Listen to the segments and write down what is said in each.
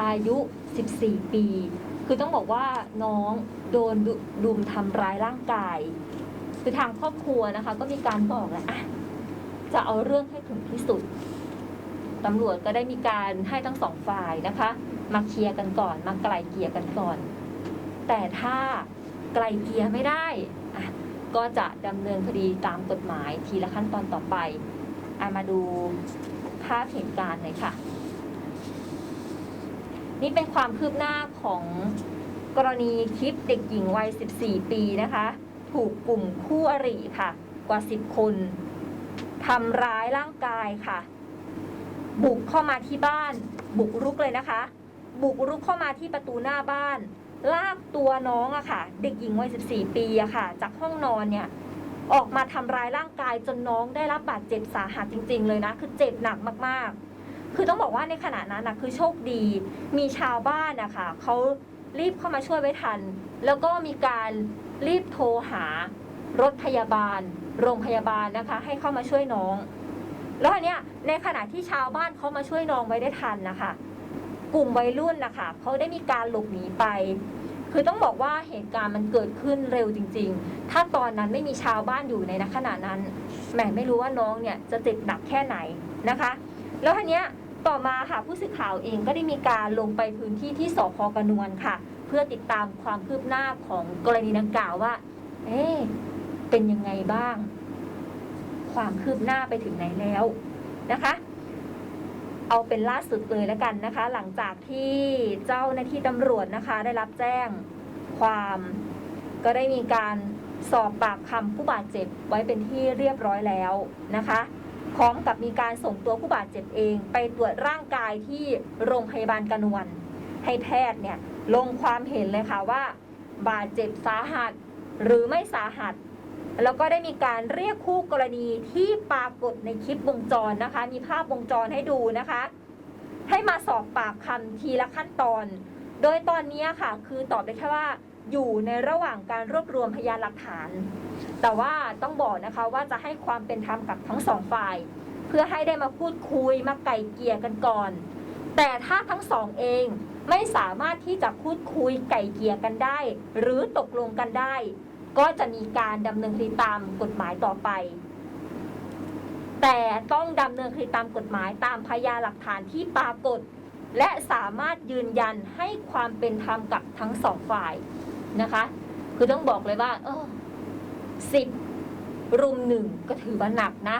อายุ 14 ปี คือต้องบอกว่าน้องโดนดุดุมทำร้ายร่างกาย คือทางครอบครัวนะคะ ก็มีการบอกแหละจะเอาเรื่องให้ถึงที่สุดตำรวจก็ได้มีการให้ทั้งสองฝ่ายนะคะ มาเคลียร์กันก่อน มาไกลเกลี่ยกันก่อน แต่ถ้าไกลเกลี่ยไม่ได้ก็จะดำเนินคดีตามกฎหมายทีละขั้นตอนต่อไปอะมาดูภาพเหตุการณ์หน่อยค่ะ นี่เป็นความคืบหน้าของกรณีคลิปเด็กหญิงวัย 14 ปีนะคะ ถูกกลุ่มคู่อริค่ะ กว่า 10 คนทำร้ายร่างกายค่ะ บุกเข้ามาที่บ้าน บุกรุกเลยนะคะ บุกรุกเข้ามาที่ประตูหน้าบ้าน ลากตัวน้องอะค่ะ เด็กหญิงวัย 14 ปีอะค่ะ จากห้องนอนเนี่ยออกมาทำร้ายร่างกายจนน้องได้รับบาดเจ็บสาหัสจริง ๆ เลยนะ คือเจ็บหนักมากๆ คือต้องบอกว่าในขณะนั้นนะคือโชคดี มีชาวบ้านนะคะเขารีบเข้ามาช่วยไว้ทัน แล้วก็มีการรีบโทรหารถพยาบาล โรงพยาบาลนะคะ ให้เข้ามาช่วยน้อง แล้วอันเนี้ยในขณะที่ชาวบ้านเขามาช่วยน้องไว้ได้ทันนะคะ กลุ่มวัยรุ่นนะคะเขาได้มีการหลบหนีไป คือต้องบอกว่าเหตุการณ์มันเกิดขึ้นเร็วจริง ๆ ถ้าตอนนั้นไม่มีชาวบ้านอยู่ในขณะนั้นแหมไม่รู้ว่าน้องเนี่ยจะเจ็บหนักแค่ไหนนะคะ แล้วทีเนี้ย ต่อมาค่ะผู้สื่อข่าวเองก็ได้มีการลงไปพื้นที่ที่สพกระนวลค่ะ เพื่อติดตามความคืบหน้าของกรณีดังกล่าวว่า เอ๊ะเป็นยังไงบ้าง ความคืบหน้าไปถึงไหนแล้วนะคะ เอาเป็นล่าสุดเลยแล้วกันนะคะ หลังจากที่เจ้าหน้าที่ตำรวจนะคะ ได้รับแจ้งความก็ได้มีการสอบปากคำผู้บาดเจ็บไว้เป็นที่เรียบร้อยแล้วนะคะ พร้อมกับมีการส่งตัวผู้บาดเจ็บเอง ไปตรวจร่างกายที่โรงพยาบาลกระนวลให้แพทย์เนี่ยลงความเห็นเลยค่ะว่า บาดเจ็บสาหัสหรือไม่สาหัส แล้วก็ได้มีการเรียกคู่กรณีที่ปรากฏในคลิปวงจรนะคะ มีภาพวงจรให้ดูนะคะ ให้มาสอบปากคำทีละขั้นตอน โดยตอนนี้ค่ะ คือตอบได้แค่ว่า อยู่ในระหว่างการรวบรวมพยานหลักฐาน แต่ว่าต้องบอกนะคะว่าจะให้ความเป็นธรรมกับทั้งสองฝ่าย เพื่อให้ได้มาพูดคุยมาไก่เกลี่ยกันก่อน แต่ถ้าทั้งสองเองไม่สามารถที่จะพูดคุยไก่เกลี่ยกันได้ หรือตกลงกันได้ ก็จะมีการดำเนินคดีตามกฎหมายต่อไป แต่ต้องดำเนินคดีตามกฎหมายตามพยานหลักฐานที่ปรากฏและสามารถยืนยันให้ความเป็นธรรมกับทั้งสองฝ่าย นะคะ คือต้องบอกเลยว่าเออสิบรุมหนึ่งก็ถือว่าหนักนะ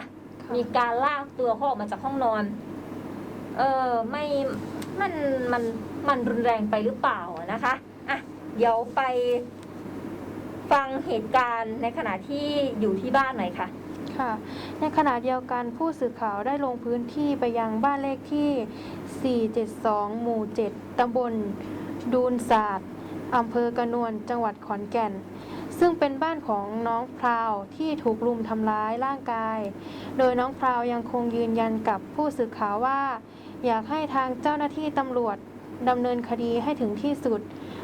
มีการลากตัวเขาออกมาจากห้องนอน เออไม่มันมันมันรุนแรงไปหรือเปล่านะคะอะเดี๋ยวไปฟังเหตุการณ์ในขณะที่อยู่ที่บ้านหน่อยค่ะค่ะ ในขณะเดียวกันผู้สื่อข่าวได้ลงพื้นที่ไปยังบ้านเลขที่ 472 หมู่ 7 ตำบลดูนศาสตร์ อำเภอกระนวนจังหวัดขอนแก่น ซึ่งเป็นบ้านของน้องพราวที่ถูกลุมทำร้ายร่างกาย โดยน้องพราวยังคงยืนยันกับผู้สื่อข่าวว่า อยากให้ทางเจ้าหน้าที่ตำรวจดำเนินคดีให้ถึงที่สุด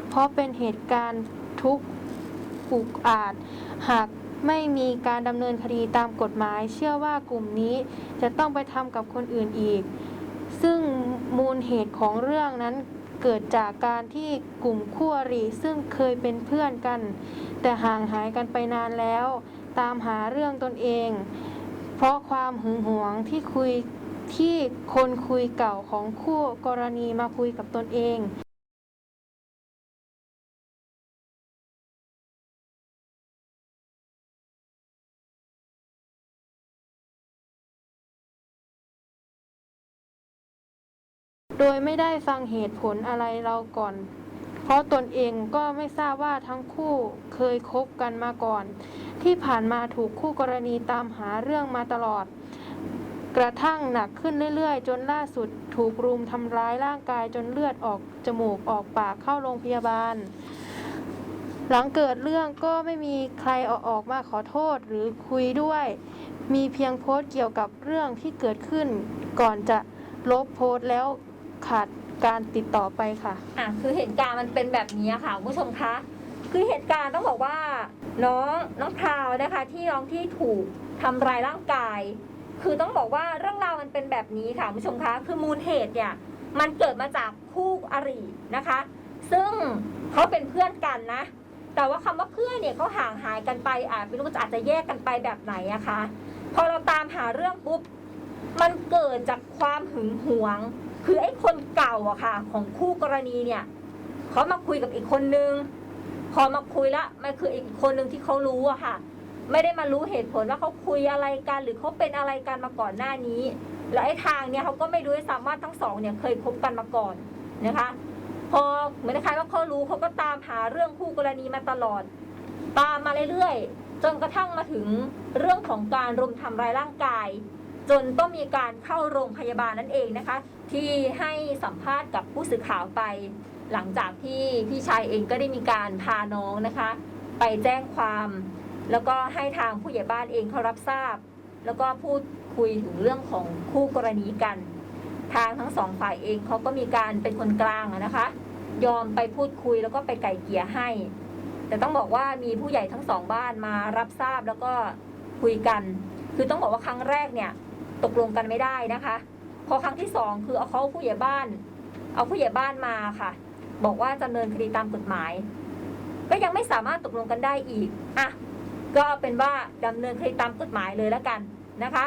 เพราะเป็นเหตุการณ์ทุกข์อุกอาจ หากไม่มีการดำเนินคดีตามกฎหมาย เชื่อว่ากลุ่มนี้จะต้องไปทำกับคนอื่นอีก ซึ่งมูลเหตุของเรื่องนั้น เกิดจากการที่กลุ่มคู่อริซึ่งเคยเป็นเพื่อนกัน แต่ห่างหายกันไปนานแล้ว ตามหาเรื่องตนเอง เพราะความหึงหวงที่คุยที่คนคุยเก่าของคู่กรณีมาคุยกับตนเอง โดยไม่ได้ฟังเหตุผลอะไรเราก่อน เพราะตนเองก็ไม่ทราบว่าทั้งคู่เคยคบกันมาก่อน ที่ผ่านมาถูกคู่กรณีตามหาเรื่องมาตลอด กระทั่งหนักขึ้นเรื่อยๆ จนล่าสุดถูกรุมทำร้ายร่างกายจนเลือดออกจมูกออกปากเข้าโรงพยาบาล หลังเกิดเรื่องก็ไม่มีใครอออกมาขอโทษหรือคุยด้วย มีเพียงโพสต์เกี่ยวกับเรื่องที่เกิดขึ้นก่อนจะลบโพสต์แล้ว ขาดการติดต่อไปค่ะ อะคือเหตุการณ์มันเป็นแบบนี้ค่ะคุณผู้ชมคะคือเหตุการณ์ต้องบอกว่าน้องน้องพราวนะคะ ที่น้องที่ถูกทำร้ายร่างกาย คือต้องบอกว่าเรื่องราวมันเป็นแบบนี้ค่ะคุณผู้ชมคะคือมูลเหตุเนี่ยมันเกิดมาจากคู่อรินะคะ ซึ่งเขาเป็นเพื่อนกันนะ แต่ว่าคำว่าเพื่อนเนี่ยเขาห่างหายกันไปอาไม่รู้อาจจะแยกกันไปแบบไหนอะคะ พอเราตามหาเรื่องปุ๊บ มันเกิดจากความหึงหวง คือไอ้คนเก่าอะค่ะ ของคู่กรณีเนี่ยเขามาคุยกับอีกคนนึง พอมาคุยละมันคืออีกคนนึงที่เขารู้อะค่ะ ไม่ได้มารู้เหตุผลว่าเขาคุยอะไรกันหรือเขาเป็นอะไรกันมาก่อนหน้านี้ แล้วไอ้ทางเนี่ยเขาก็ไม่รู้ด้วยซ้ำว่าทั้งสองเนี่ยเคยคบกันมาก่อนนะคะ พอเหมือนคล้ายว่าเขารู้เขาก็ตามหาเรื่องคู่กรณีมาตลอด ตามมาเรื่อยๆจนกระทั่งมาถึงเรื่องของการรุมทำร้ายร่างกาย จนต้องมีการเข้าโรงพยาบาลนั่นเองนะคะ ที่ให้สัมภาษณ์กับผู้สื่อข่าวไป หลังจากที่พี่ชายเองก็ได้มีการพาน้องนะคะ ไปแจ้งความ แล้วก็ให้ทางผู้ใหญ่บ้านเองเขารับทราบ แล้วก็พูดคุยถึงเรื่องของคู่กรณีกัน ทางทั้งสองฝ่ายเองเขาก็มีการเป็นคนกลางนะคะ ยอมไปพูดคุยแล้วก็ไปไก่เกลี่ยให้ แต่ต้องบอกว่ามีผู้ใหญ่ทั้งสองบ้านมารับทราบแล้วก็คุยกัน คือต้องบอกว่าครั้งแรกเนี่ย ตกลงกันไม่ได้นะคะ พอครั้งที่สองคือเอาเขาผู้ใหญ่บ้าน เอาผู้ใหญ่บ้านมาค่ะ บอกว่าจะดำเนินคดีตามกฎหมาย ก็ยังไม่สามารถตกลงกันได้อีกอะก็เป็นว่าดำเนินคดีตามกฎหมายเลยแล้วกันนะคะ